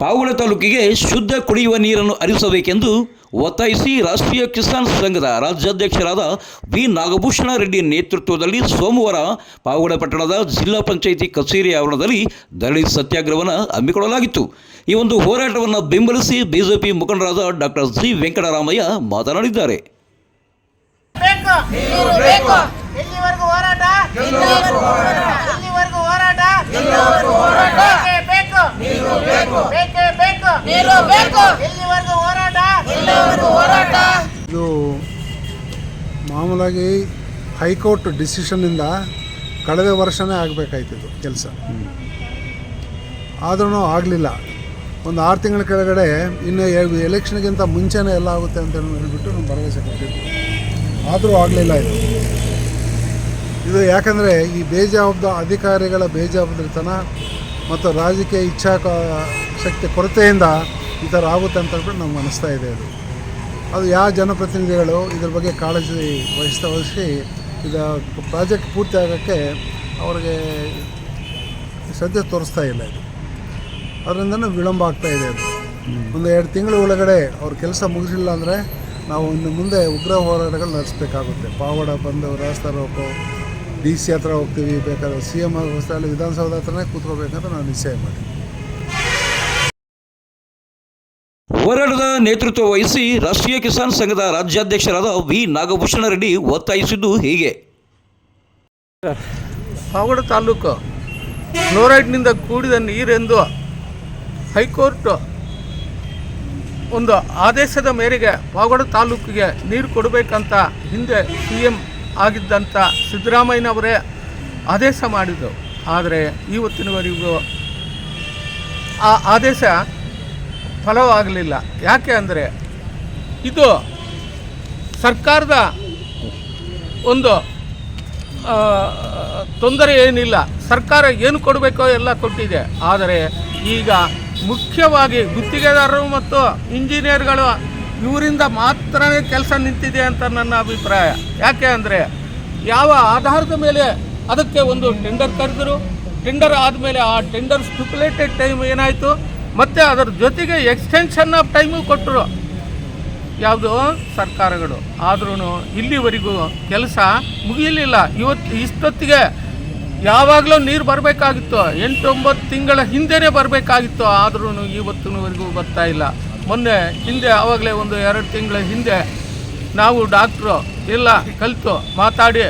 ಪಾವಗಡ ತಾಲೂಕಿಗೆ ಶುದ್ಧ ಕುಡಿಯುವ ನೀರನ್ನು ಹರಿಸಬೇಕೆಂದು ಒತ್ತಾಯಿಸಿ ರಾಷ್ಟ್ರೀಯ ಕಿಸಾನ್ ಸಂಘದ ರಾಜ್ಯಾಧ್ಯಕ್ಷರಾದ ವಿ. ನಾಗಭೂಷಣ ರೆಡ್ಡಿ ನೇತೃತ್ವದಲ್ಲಿ ಸೋಮವಾರ ಪಾವಗಡ ಪಟ್ಟಣದ ಜಿಲ್ಲಾ ಪಂಚಾಯಿತಿ ಕಚೇರಿ ಆವರಣದಲ್ಲಿ ಧರಣಿ ಸತ್ಯಾಗ್ರಹವನ್ನು ಹಮ್ಮಿಕೊಳ್ಳಲಾಗಿತ್ತು. ಈ ಒಂದು ಹೋರಾಟವನ್ನು ಬೆಂಬಲಿಸಿ ಬಿಜೆಪಿ ಮುಖಂಡರಾದ ಡಾಕ್ಟರ್ ಜಿ. ವೆಂಕಟರಾಮಯ್ಯ ಮಾತನಾಡಿದ್ದಾರೆ. ಬೇಕು. ನೀರು ಬೇಕು. ಎಲ್ಲಿವರೆಗೂ ಹೋರಾಟ. ಬೇಕೇ. ನೀರು ಬೇಕು. ಬೇಕೇ ಬೇಕು. ನೀರು ಬೇಕು. ಎಲ್ಲಿವರೆಗೂ ಹೋರಾಟ. ಎಲ್ಲಿವರೆಗೂ ಹೋರಾಟ. ಇದು ಮಾಮೂಲಾಗಿ ಹೈಕೋರ್ಟ್ ಡಿಸಿಷನ್ನಿಂದ ಕಳೆದ ವರ್ಷನೇ ಆಗಬೇಕಾಯ್ತಿದ್ದು ಕೆಲಸ. ಆದ್ರೂ ಆಗಲಿಲ್ಲ. ಒಂದು ಆರು ತಿಂಗಳ ಕೆಳಗಡೆ ಇನ್ನು ಎಲೆಕ್ಷನ್ಗಿಂತ ಮುಂಚೆನೇ ಎಲ್ಲ ಆಗುತ್ತೆ ಅಂತ ಹೇಳ್ಬಿಟ್ಟು ನಾನು ಭರವಸೆ ಕೊಟ್ಟಿದ್ದೆ. ಆದರೂ ಆಗಲಿಲ್ಲ ಇದು. ಇದು ಯಾಕಂದರೆ ಈ ಬೇಜವಾಬ್ದ ಅಧಿಕಾರಿಗಳ ಬೇಜವಾಬ್ದಾರಿತನ ಮತ್ತು ರಾಜಕೀಯ ಇಚ್ಛಾ ಶಕ್ತಿ ಕೊರತೆಯಿಂದ ಈ ಥರ ಆಗುತ್ತೆ ಅಂತ ಹೇಳ್ಬಿಟ್ಟು ನಮ್ಗೆ ಅನಿಸ್ತಾ ಇದೆ ಅದು. ಅದು ಯಾವ ಜನಪ್ರತಿನಿಧಿಗಳು ಇದ್ರ ಬಗ್ಗೆ ಕಾಳಜಿ ವಹಿಸ್ತಾ ವಹಿಸಿ ಇದು ಪ್ರಾಜೆಕ್ಟ್ ಪೂರ್ತಿ ಆಗೋಕ್ಕೆ ಅವ್ರಿಗೆ ಶ್ರದ್ಧೆ ತೋರಿಸ್ತಾ ಇಲ್ಲ ಇದು. ಅದರಿಂದನೂ ವಿಳಂಬ ಆಗ್ತಾ ಇದೆ ಅದು. ಒಂದು ಎರಡು ತಿಂಗಳ ಒಳಗಡೆ ಅವ್ರ ಕೆಲಸ ಮುಗಿಸಿಲ್ಲ ಅಂದರೆ ನಾವು ಇನ್ನು ಮುಂದೆ ಉಗ್ರ ಹೋರಾಟಗಳು ನಡೆಸಬೇಕಾಗುತ್ತೆ. ಪಾವಡ ಬಂದು ರಾಸ್ತಾ ರೋಕೋ ಡಿ ಸಿ ಹತ್ರ ಹೋಗ್ತೀವಿ ಬೇಕಾದ್ರೆ ಸಿ ಎಂ ಅಲ್ಲಿ ವಿಧಾನಸೌಧ ಹತ್ರನೇ ಕೂತ್ಕೋಬೇಕಂತ ನಾನು ನಿಶ್ಚಯ ಮಾಡಿ ಹೋರಾಟದ ನೇತೃತ್ವ ವಹಿಸಿ ರಾಷ್ಟ್ರೀಯ ಕಿಸಾನ್ ಸಂಘದ ರಾಜ್ಯಾಧ್ಯಕ್ಷರಾದ ವಿ. ನಾಗಭೂಷಣ ರೆಡ್ಡಿ ಒತ್ತಾಯಿಸಿದ್ದು ಹೀಗೆ. ಪಾವಗಡ ತಾಲೂಕು ಫ್ಲೋರೈಡ್ನಿಂದ ಕೂಡಿದ ನೀರೆಂದು ಹೈಕೋರ್ಟ್ ಒಂದು ಆದೇಶದ ಮೇರೆಗೆ ಪಾವಗಡ ತಾಲೂಕಿಗೆ ನೀರು ಕೊಡಬೇಕಂತ ಹಿಂದೆ ಸಿ ಎಂ ಆಗಿದ್ದಂಥ ಸಿದ್ದರಾಮಯ್ಯನವರೇ ಆದೇಶ ಮಾಡಿದ್ದು ಆದರೆ ಇವತ್ತಿನವರೆಗೂ ಆ ಆದೇಶ ಫಲವಾಗಲಿಲ್ಲ. ಯಾಕೆ ಅಂದರೆ ಇದು ಸರ್ಕಾರದ ಒಂದು ತೊಂದರೆ ಏನಿಲ್ಲ. ಸರ್ಕಾರ ಏನು ಕೊಡಬೇಕೋ ಎಲ್ಲ ಕೊಟ್ಟಿದೆ. ಆದರೆ ಈಗ ಮುಖ್ಯವಾಗಿ ಗುತ್ತಿಗೆದಾರರು ಮತ್ತು ಇಂಜಿನಿಯರ್ಗಳು ಇವರಿಂದ ಮಾತ್ರವೇ ಕೆಲಸ ನಿಂತಿದೆ ಅಂತ ನನ್ನ ಅಭಿಪ್ರಾಯ. ಯಾಕೆ ಅಂದರೆ ಯಾವ ಆಧಾರದ ಮೇಲೆ ಅದಕ್ಕೆ ಒಂದು ಟೆಂಡರ್ ಕರೆದರು ಟೆಂಡರ್ ಆದಮೇಲೆ ಆ ಟೆಂಡರ್ ಸ್ಟಿಪ್ಯುಲೇಟೆಡ್ ಟೈಮ್ ಏನಾಯಿತು, ಮತ್ತು ಅದರ ಜೊತೆಗೆ ಎಕ್ಸ್ಟೆನ್ಷನ್ ಆಫ್ ಟೈಮು ಕೊಟ್ಟರು. ಯಾವುದು? ಸರ್ಕಾರಗಳು. ಆದ್ರೂ ಇಲ್ಲಿವರೆಗೂ ಕೆಲಸ ಮುಗಿಯಲಿಲ್ಲ. ಇವತ್ತು ಇಷ್ಟೊತ್ತಿಗೆ ಯಾವಾಗಲೂ ನೀರು ಬರಬೇಕಾಗಿತ್ತು. ಎಂಟೊಂಬತ್ತು ತಿಂಗಳ ಹಿಂದೆನೇ ಬರಬೇಕಾಗಿತ್ತು. ಆದ್ರೂ ಇವತ್ತಿನವರೆಗೂ ಬರ್ತಾ ಇಲ್ಲ. ಮೊನ್ನೆ ಹಿಂದೆ, ಆವಾಗಲೇ ಒಂದು ಎರಡು ತಿಂಗಳ ಹಿಂದೆ ನಾವು ಡಾಕ್ಟ್ರು, ಇಲ್ಲ, ಕಲಿತು, ಮಾತಾಡಿ,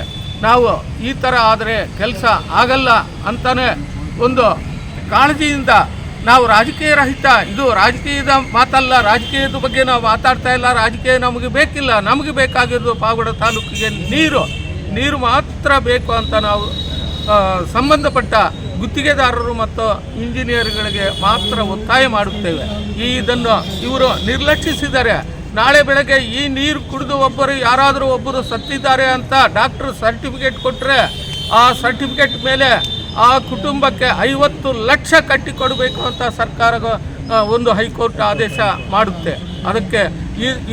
ನಾವು ಈ ಥರ ಆದರೆ ಕೆಲಸ ಆಗಲ್ಲ ಅಂತಲೇ ಒಂದು ಕಾಳಜಿಯಿಂದ ನಾವು ರಾಜಕೀಯ ರಹಿತ, ಇದು ರಾಜಕೀಯದ ಮಾತಲ್ಲ, ರಾಜಕೀಯದ ಬಗ್ಗೆ ನಾವು ಮಾತಾಡ್ತಾ ಇಲ್ಲ, ರಾಜಕೀಯ ನಮಗೆ ಬೇಕಿಲ್ಲ, ನಮಗೆ ಬೇಕಾಗಿರೋದು ಪಾವಗಡ ತಾಲೂಕಿಗೆ ನೀರು ನೀರು ಮಾತ್ರ ಬೇಕು ಅಂತ ನಾವು ಸಂಬಂಧಪಟ್ಟ ಗುತ್ತಿಗೆದಾರರು ಮತ್ತು ಇಂಜಿನಿಯರ್ಗಳಿಗೆ ಮಾತ್ರ ಒತ್ತಾಯ ಮಾಡುತ್ತೇವೆ. ಈ ಇದನ್ನು ಇವರು ನಿರ್ಲಕ್ಷಿಸಿದ್ದಾರೆ ನಾಳೆ ಬೆಳಗ್ಗೆ ಈ ನೀರು ಕುಡಿದು ಒಬ್ಬರು ಯಾರಾದರೂ ಒಬ್ಬರು ಸತ್ತಿದ್ದಾರೆ ಅಂತ ಡಾಕ್ಟರ್ ಸರ್ಟಿಫಿಕೇಟ್ ಕೊಟ್ಟರೆ ಆ ಸರ್ಟಿಫಿಕೇಟ್ ಮೇಲೆ ಆ ಕುಟುಂಬಕ್ಕೆ ಐವತ್ತು ಲಕ್ಷ ಕಟ್ಟಿಕೊಡಬೇಕು ಅಂತ ಸರ್ಕಾರ ಒಂದು ಹೈಕೋರ್ಟ್ ಆದೇಶ ಮಾಡುತ್ತೆ. ಅದಕ್ಕೆ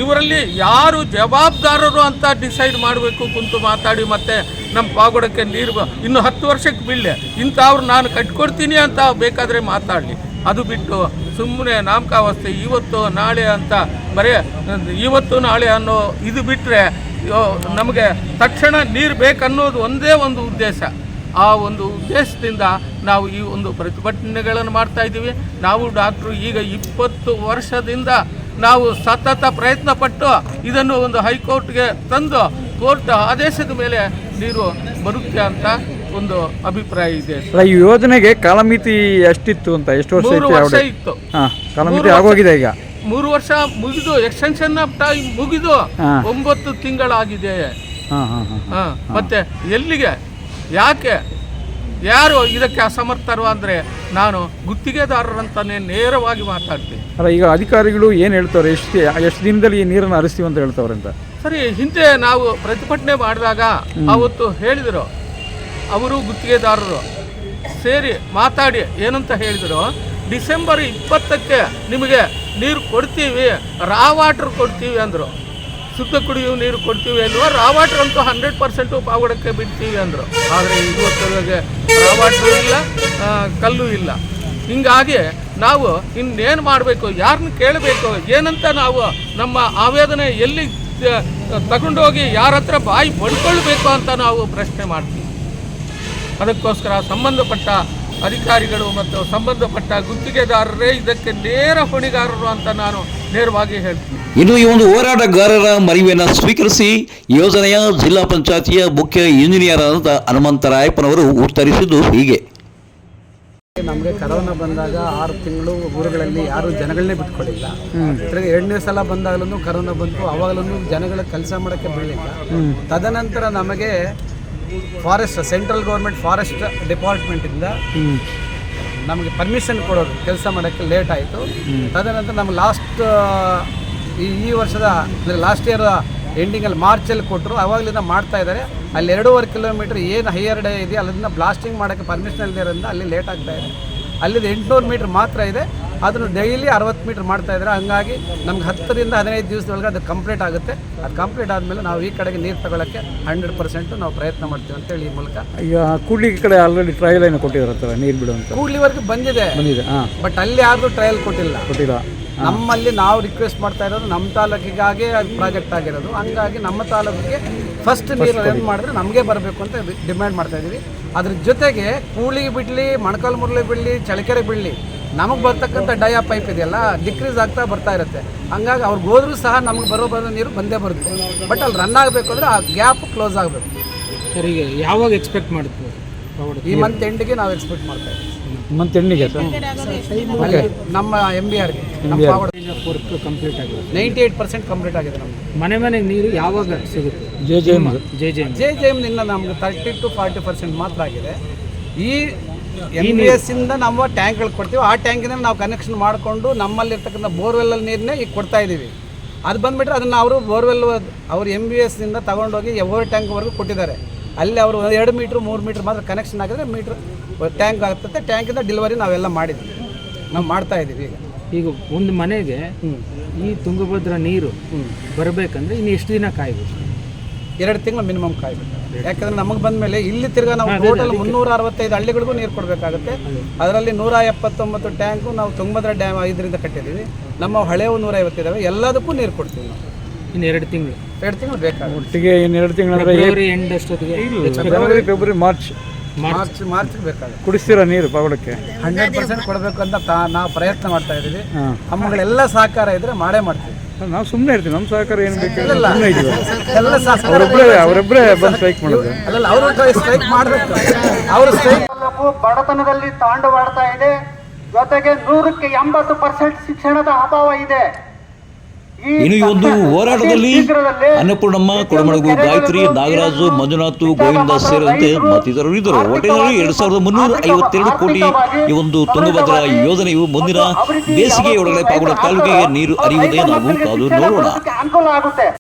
ಇವರಲ್ಲಿ ಯಾರು ಜವಾಬ್ದಾರರು ಅಂತ ಡಿಸೈಡ್ ಮಾಡಬೇಕು ಕುಂತು ಮಾತಾಡಿ ಮತ್ತೆ ನಮ್ಮ ಪಾಗೋಡಕ್ಕೆ ನೀರು ಇನ್ನು ಹತ್ತು ವರ್ಷಕ್ಕೆ ಬೀಳಲೆ. ಇಂಥವ್ರು ನಾನು ಕಟ್ಕೊಡ್ತೀನಿ ಅಂತ ಬೇಕಾದರೆ ಮಾತಾಡಲಿ. ಅದು ಬಿಟ್ಟು ಸುಮ್ಮನೆ ನಾಮಕಾವಸ್ಥೆ ಇವತ್ತು ನಾಳೆ ಅಂತ ಬರೀ, ಇವತ್ತು ನಾಳೆ ಅನ್ನೋ ಇದು ಬಿಟ್ಟರೆ ನಮಗೆ ತಕ್ಷಣ ನೀರು ಬೇಕನ್ನೋದು ಒಂದೇ ಒಂದು ಉದ್ದೇಶ. ಆ ಒಂದು ಉದ್ದೇಶದಿಂದ ನಾವು ಈ ಒಂದು ಪ್ರತಿಭಟನೆಗಳನ್ನು ಮಾಡ್ತಾ ಇದ್ದೀವಿ. ನಾವು ಡಾಕ್ಟ್ರು ಈಗ ಇಪ್ಪತ್ತು ವರ್ಷದಿಂದ ನಾವು ಸತತ ಪ್ರಯತ್ನ ಪಟ್ಟು ಇದನ್ನು ಒಂದು ಹೈಕೋರ್ಟ್ಗೆ ತಂದು ಕೋರ್ಟ್ ಆದೇಶದ ಮೇಲೆ ನೀರು ಬರುತ್ತೆ ಅಂತ ಒಂದು ಅಭಿಪ್ರಾಯ ಇದೆ. ಈ ಯೋಜನೆಗೆ ಕಾಲಮಿತಿ ಎಷ್ಟಿತ್ತು ಅಂತ? ಎಷ್ಟು ವರ್ಷ ಮೂರು ಇತ್ತು ವರ್ಷ ಇತ್ತು. ಕಾಲಮಿತಿ ಆಗೋಗಿದೆ ಈಗ. ಮೂರು ವರ್ಷ ಮುಗಿದು ಎಕ್ಸ್ಟೆನ್ಷನ್ ಆಫ್ ಟೈಮ್ ಮುಗಿದು. ಒಂಬತ್ತು ತಿಂಗಳಾಗಿದೆ. ಮತ್ತೆ ಎಲ್ಲಿಗೆ ಯಾಕೆ? ಯಾರು ಇದಕ್ಕೆ ಅಸಮರ್ಥರು ಅಂದರೆ ನಾನು ಗುತ್ತಿಗೆದಾರರಂತಾನೆ ನೇರವಾಗಿ ಮಾತಾಡ್ತೀನಿ. ಅಲ್ಲ ಈಗ ಅಧಿಕಾರಿಗಳು ಏನು ಹೇಳ್ತಾರೆ ಎಷ್ಟು ಎಷ್ಟು ದಿನದಲ್ಲಿ ಈ ನೀರನ್ನು ಹರಿಸ್ತೀವಿ ಅಂತ ಹೇಳ್ತಾವ್ರೆ ಅಂತ? ಸರಿ ಹಿಂದೆ ನಾವು ಪ್ರತಿಭಟನೆ ಮಾಡಿದಾಗ ಅವತ್ತು ಹೇಳಿದರು. ಅವರು ಗುತ್ತಿಗೆದಾರರು ಸೇರಿ ಮಾತಾಡಿ ಏನಂತ ಹೇಳಿದರು? ಡಿಸೆಂಬರ್ ಇಪ್ಪತ್ತಕ್ಕೆ ನಿಮಗೆ ನೀರು ಕೊಡ್ತೀವಿ ರಾ ವಾಟರ್ ಕೊಡ್ತೀವಿ ಅಂದರು. ಶುದ್ಧ ಕುಡಿಯುವ ನೀರು ಕೊಡ್ತೀವಿ ಅಲ್ವಾ ರಾ ವಾಟರ್ ಅಂತೂ ಹಂಡ್ರೆಡ್ ಪರ್ಸೆಂಟು ಪಾವಡಕ್ಕೆ ಬಿಡ್ತೀವಿ ಅಂದರು. ಆದರೆ ಇವತ್ತೊಳಗೆ ರಾ ಇಲ್ಲ ಕಲ್ಲು ಇಲ್ಲ. ಹಿಂಗಾಗಿ ನಾವು ಇನ್ನೇನು ಮಾಡಬೇಕು ಯಾರನ್ನ ಕೇಳಬೇಕು, ಏನಂತ ನಾವು ನಮ್ಮ ಆವೇದನೆ ಎಲ್ಲಿ ತಗೊಂಡೋಗಿ ಯಾರ ಹತ್ರ ಬಾಯಿ ಬಡ್ಕೊಳ್ಬೇಕು ಅಂತ ನಾವು ಪ್ರಶ್ನೆ ಮಾಡ್ತೀವಿ. ಅದಕ್ಕೋಸ್ಕರ ಸಂಬಂಧಪಟ್ಟ ಅಧಿಕಾರಿಗಳು ಮತ್ತು ಸಂಬಂಧಪಟ್ಟ ಗುತ್ತಿಗೆದಾರರೇ ಇದಕ್ಕೆ ನೇರ ಹೊಣೆಗಾರರು ಅಂತ ನಾನು ನೇರವಾಗಿ ಹೇಳ್ತೀನಿ. ಇನ್ನು ಈ ಒಂದು ಹೋರಾಟಗಾರರ ಮನವಿಯನ್ನು ಸ್ವೀಕರಿಸಿ ಯೋಜನೆಯ ಜಿಲ್ಲಾ ಪಂಚಾಯತಿಯ ಮುಖ್ಯ ಇಂಜಿನಿಯರ್ ಆದಂಥ ಹನುಮಂತರಾಯಪ್ಪನವರು ಉತ್ತರಿಸಿದ್ದು ಹೀಗೆ. ನಮಗೆ ಕರೋನಾ ಬಂದಾಗ ಆರು ತಿಂಗಳು ಊರುಗಳಲ್ಲಿ ಯಾರು ಜನಗಳನ್ನೇ ಬಿಟ್ಕೊಡಿಲ್ಲ ತಿರ್ಗಿ ಎರಡನೇ ಸಲ ಬಂದಾಗಲೂ ಕರೋನಾ ಬಂತು ಅವಾಗಲೂ ಜನಗಳ ಕೆಲಸ ಮಾಡೋಕ್ಕೆ ಬೀಳಿಲ್ಲ ತದನಂತರ ನಮಗೆ ಫಾರೆಸ್ಟ್ ಸೆಂಟ್ರಲ್ ಗೌರ್ಮೆಂಟ್ ಫಾರೆಸ್ಟ್ ಡಿಪಾರ್ಟ್ಮೆಂಟಿಂದ ನಮಗೆ ಪರ್ಮಿಷನ್ ಕೊಡೋದು ಕೆಲಸ ಮಾಡೋಕ್ಕೆ ಲೇಟ್ ಆಯಿತು. ತದನಂತರ ನಮ್ಗೆ ಲಾಸ್ಟ್ ಈ ಈ ವರ್ಷದ ಅಂದರೆ ಲಾಸ್ಟ್ ಇಯರ್ ಎಂಡಿಂಗಲ್ಲಿ ಮಾರ್ಚಲ್ಲಿ ಕೊಟ್ಟರು ಅವಾಗಲಿಂದ ಮಾಡ್ತಾ ಇದ್ದಾರೆ. ಅಲ್ಲಿ ಎರಡೂವರೆ ಕಿಲೋಮೀಟ್ರ್ ಏನು ಹೈಯರ್ ಡೇ ಇದೆ ಅಲ್ಲಿಂದ ಬ್ಲಾಸ್ಟಿಂಗ್ ಮಾಡೋಕ್ಕೆ ಪರ್ಮಿಷನ್ ಇಲ್ಲದಿರೋದ್ರಿಂದ ಅಲ್ಲಿ ಲೇಟ್ ಆಗ್ತಾ ಇದೆ. ಅಲ್ಲಿಂದ ಎಂಟುನೂರು ಮೀಟ್ರ್ ಮಾತ್ರ ಇದೆ. ಅದನ್ನು ಡೈಲಿ ಅರವತ್ತು ಮೀಟ್ರ್ ಮಾಡ್ತಾ ಇದ್ದಾರೆ. ಹಂಗಾಗಿ ನಮ್ಗೆ ಹತ್ತರಿಂದ ಹದಿನೈದು ದಿವಸದೊಳಗೆ ಅದು ಕಂಪ್ಲೀಟ್ ಆಗುತ್ತೆ. ಅದು ಕಂಪ್ಲೀಟ್ ಆದಮೇಲೆ ನಾವು ಈ ಕಡೆಗೆ ನೀರು ತಗೊಳ್ಳೋಕ್ಕೆ ಹಂಡ್ರೆಡ್ ಪರ್ಸೆಂಟು ನಾವು ಪ್ರಯತ್ನ ಮಾಡ್ತೀವಿ ಅಂತೇಳಿ ಈ ಮೂಲಕ. ಈಗ ಕೂಡ್ಲಿ ಕಡೆ ಆಲ್ರೆಡಿ ಟ್ರಯಲ್ ಏನು ಕೊಟ್ಟಿದ್ದಾರೆ ನೀರು ಬಿಡುವಂತ? ಕೂಡ್ಲಿವರೆಗೆ ಬಂದಿದೆ. ಬಂದಿದೆ ಬಟ್ ಅಲ್ಲಿ ಯಾರು ಟ್ರಯಲ್ ಕೊಟ್ಟಿಲ್ಲ. ಕೊಟ್ಟಿಲ್ಲ. ನಮ್ಮಲ್ಲಿ ನಾವು ರಿಕ್ವೆಸ್ಟ್ ಮಾಡ್ತಾ ಇರೋದು ನಮ್ಮ ತಾಲೂಕಿಗಾಗಿ ಅದು ಪ್ರಾಜೆಕ್ಟ್ ಆಗಿರೋದು. ಹಂಗಾಗಿ ನಮ್ಮ ತಾಲೂಕಿಗೆ ಫಸ್ಟ್ ನೀರು ಏನು ಮಾಡಿದ್ರೆ ನಮಗೆ ಬರಬೇಕು ಅಂತ ಡಿಮ್ಯಾಂಡ್ ಮಾಡ್ತಾ ಇದ್ದೀವಿ. ಅದ್ರ ಜೊತೆಗೆ ಕೂಳಿ ಬಿಡಲಿ ಮಣಕಲ್ ಮುರಳಿ ಬಿಡಲಿ ಚಳಕೆರೆ ಬಿಡಲಿ ನಮಗೆ ಬರ್ತಕ್ಕಂಥ ಡಯಾ ಪೈಪ್ ಇದೆಯಲ್ಲ ಡಿಕ್ರೀಸ್ ಆಗ್ತಾ ಬರ್ತಾ ಇರುತ್ತೆ. ಹಂಗಾಗಿ ಅವ್ರಿಗೆ ಹೋದ್ರೂ ಸಹ ನಮಗೆ ಬರೋ ಬರೋ ನೀರು ಬಂದೇ ಬರುತ್ತೆ. ಬಟ್ ಅಲ್ಲಿ ರನ್ ಆಗಬೇಕು ಅಂದರೆ ಆ ಗ್ಯಾಪ್ ಕ್ಲೋಸ್ ಆಗಬೇಕು. ಸರಿ ಯಾವಾಗ ಎಕ್ಸ್ಪೆಕ್ಟ್ ಮಾಡ್ತೀವಿ ಈ ಮಂತ್ ಎಂಡಿಗೆ ನಾವು ಎಕ್ಸ್ಪೆಕ್ಟ್ ಮಾಡ್ತಾ ಇದ್ದೀವಿ. ಮಂತ್ ತೆಣ್ಣಿಗೆ ಸರ್ ನಮ್ಮ ಎಂ ಬಿ ಆರ್ಗೆ ವರ್ಕ್ ಕಂಪ್ಲೀಟ್ ಆಗಿದೆ ನೈಂಟಿ ಏಯ್ಟ್ ಪರ್ಸೆಂಟ್ ಕಂಪ್ಲೀಟ್ ಆಗಿದೆ. ನಮ್ಮ ಮನೆ ಮನೆಗೆ ನೀರು ಯಾವಾಗ ಸಿಗುತ್ತೆ? J J M J J J J ಎಮ್ನಿಂದ ನಮ್ಗೆ ತರ್ಟಿ ಟು ಫಾರ್ಟಿ ಪರ್ಸೆಂಟ್ ಮಾತ್ರ ಆಗಿದೆ. ಈ ಎಂ ಬಿ ಎಸ್ ಇಂದ ನಾವು ಟ್ಯಾಂಕ್ಗಳು ಕೊಡ್ತೀವಿ. ಆ ಟ್ಯಾಂಕಿನ ನಾವು ಕನೆಕ್ಷನ್ ಮಾಡಿಕೊಂಡು ನಮ್ಮಲ್ಲಿರ್ತಕ್ಕಂಥ ಬೋರ್ವೆಲ್ಲಲ್ಲಿ ನೀರನ್ನೇ ಈಗ ಕೊಡ್ತಾ ಇದ್ದೀವಿ ಅದು ಬಂದ್ಬಿಟ್ರೆ ಅದನ್ನು ಅವರು ಬೋರ್ವೆಲ್ ಅವ್ರು ಎಂ ಬಿ ಎಸ್ನಿಂದ ತಗೊಂಡೋಗಿ ಟ್ಯಾಂಕ್ ಟ್ಯಾಂಕ್ವರೆಗೂ ಕೊಟ್ಟಿದ್ದಾರೆ. ಅಲ್ಲಿ ಅವರು ಎರಡು ಮೀಟ್ರ್ ಮೂರು ಮೀಟ್ರ್ ಮಾತ್ರ ಕನೆಕ್ಷನ್ ಆಗಿದ್ರೆ ಮೀಟ್ರ್ ಟ್ಯಾಂಕ್ ಆಗ್ತದೆ. ಟ್ಯಾಂಕಿಂದ ಡೆಲಿವರಿ ನಾವೆಲ್ಲ ಮಾಡಿದ್ವಿ. ನಾವು ಮಾಡ್ತಾ ಇದ್ದೀವಿ ಈಗ. ಈಗ ಒಂದು ಮನೆಗೆ ಈ ತುಂಗಭದ್ರ ನೀರು ಬರಬೇಕಂದ್ರೆ ಇನ್ನು ಎಷ್ಟು ದಿನ ಕಾಯಬೇಕು? ಎರಡು ತಿಂಗಳು ಮಿನಿಮಮ್ ಕಾಯಬೇಕು. ಯಾಕಂದ್ರೆ ನಮಗೆ ಬಂದ ಮೇಲೆ ಇಲ್ಲಿ ತಿರ್ಗಾ ನಾವು ಟೋಟಲ್ ಮುನ್ನೂರ ಅರವತ್ತೈದು ಹಳ್ಳಿಗಳಿಗೂ ನೀರು ಕೊಡಬೇಕಾಗುತ್ತೆ. ಅದರಲ್ಲಿ ನೂರ ಎಪ್ಪತ್ತೊಂಬತ್ತು ಟ್ಯಾಂಕು ನಾವು ತುಂಗಭದ್ರ ಡ್ಯಾಮ್ ಐದರಿಂದ ಕಟ್ಟಿದ್ದೀವಿ. ನಮ್ಮ ಹಳೆಯವು ನೂರ ಐವತ್ತಿದ್ದಾವೆ ಎಲ್ಲದಕ್ಕೂ ನೀರು ಕೊಡ್ತೀವಿ ನಾವು. ಇನ್ನು ಎರಡು ತಿಂಗಳು. ಎರಡು ತಿಂಗಳು ಬೇಕಾಗುತ್ತೆ ಒಟ್ಟಿಗೆ ಇನ್ನು ಎರಡು ತಿಂಗಳಂದ್ರೆ ಫೆಬ್ರವರಿ ಎಂಡ್ ಅಷ್ಟೊತ್ತಿಗೆ ಜನವರಿ ಫೆಬ್ರವರಿ ಮಾರ್ಚ್ ಮಾರ್ಚ್ ಮಾರ್ಚ್ ಬೇಕಾಗುತ್ತೆ. ಕುಡಿಸ್ತೀರಾ ನೀರು ಪಾವಡಕ್ಕೆ ಹಂಡ್ರೆಡ್ ಪರ್ಸೆಂಟ್ ಕೊಡಬೇಕು ಅಂತ ತಾ- ನಾವು ಪ್ರಯತ್ನ ಮಾಡ್ತಾ ಇದ್ದೀವಿ. ನಮ್ಮಗಳೆಲ್ಲ ಸಹಕಾರ ಇದ್ರೆ ಮಾಡೇ ಮಾಡ್ತೀವಿ. ನಾವು ಸುಮ್ಮನೆ ಇರ್ತೀವಿ. ನಮ್ಮ ಸಹಕಾರ ಏನು ಬೇಕು? ಇಲ್ಲ. ಸುಮ್ಮನೆ ಇದೀವಿ ಎಲ್ಲ ಸಹಕಾರ ಅವರೊಬ್ಬರೇ ಅವರೊಬ್ಬರೇ ಬಂದು ಸ್ಟ್ರೈಕ್ ಮಾಡೋದು. ಅಲ್ಲ ಅವರು ಸ್ಟ್ರೈಕ್ ಮಾಡಬೇಕು. ಅವರು ಸ್ಟ್ರೈಕ್ ಬಡತನದಲ್ಲಿ ತಾಂಡವಾಡ್ತಾ ಇದೆ. ಜೊತೆಗೆ ನೂರಕ್ಕೆ ಎಂಬತ್ತು ಪರ್ಸೆಂಟ್ ಶಿಕ್ಷಣದ ಅಭಾವ ಇದೆ. ಇನ್ನು ಈ ಒಂದು ಹೋರಾಟದಲ್ಲಿ ಅನ್ನಪೂರ್ಣಮ್ಮ ಕೊಡಮಳಗು ಗಾಯತ್ರಿ ನಾಗರಾಜು ಮಂಜುನಾಥ್ ಗೋವಿಂದ ಸೇರಿದಂತೆ ಮತ್ತಿತರರು ಇದ್ದರು. ಒಟ್ಟಿನಲ್ಲಿ ಎರಡ್ ಸಾವಿರದ ಮುನ್ನೂರ ಐವತ್ತೆರಡು ಕೋಟಿ ಈ ಒಂದು ತುಂಗಭದ್ರಾ ಯೋಜನೆಯು ಮುಂದಿನ ಬೇಸಿಗೆಯೊಳಗಡೆ ಪಾವಗಡ ತಾಲೂಕಿಗೆ ನೀರು ಹರಿಯುವುದೇ ನಾವು ಕಾದು ನೋಡೋಣ.